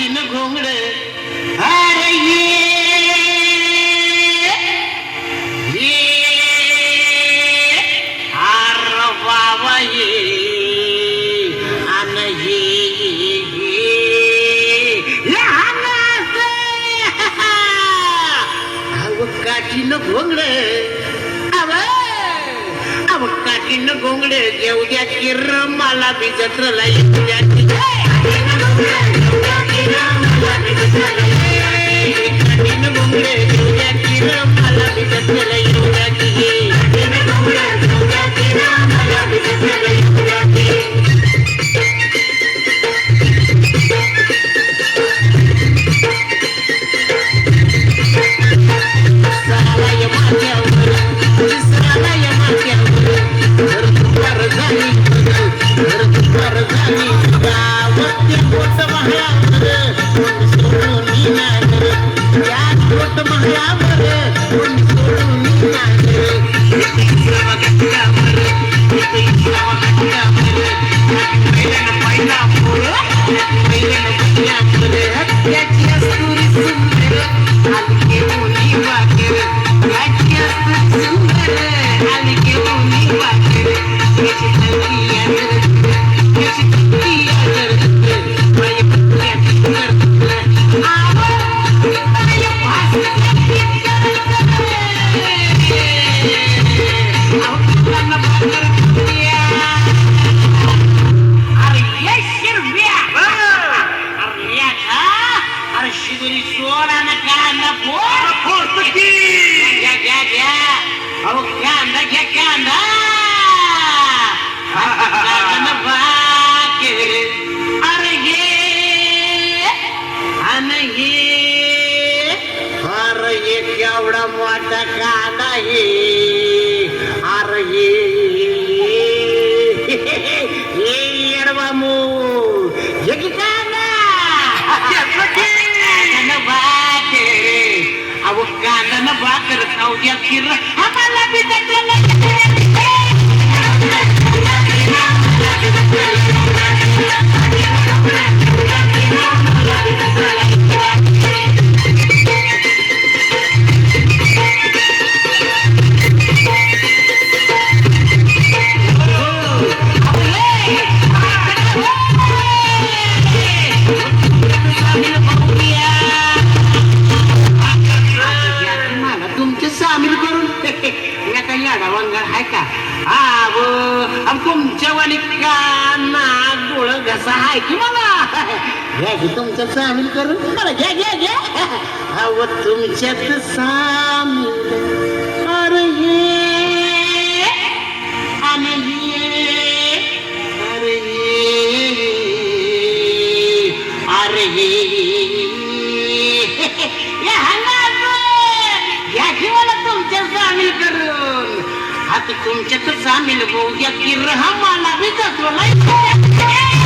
तीन घोंगड अरे ये ये बाबा ये अन ये घोंगड. अव अव घोंगड. द्या किर मला बिजत्र जत्रला येऊ I'm गावात पोट महावर कोण सोडून नागर கேண்ட கேட்காண்டா பாக்குது அருகே அனகே அறையே எவ்வள மாட்ட காண்டாயே அறையே ஏ இடமாமோ எங்கிட்ட अहो कांदा न भाकर खाऊ द्या आम्हाला हा व अब तुमच्या वाली काना गोळ घसा आहे की मला घ्या की तुमचं सामील करून. मला घ्या घ्या घ्या. अव तुमच्यात सामील. तुमच्यात सामील भाऊ या की रहा मला बी जातो नाही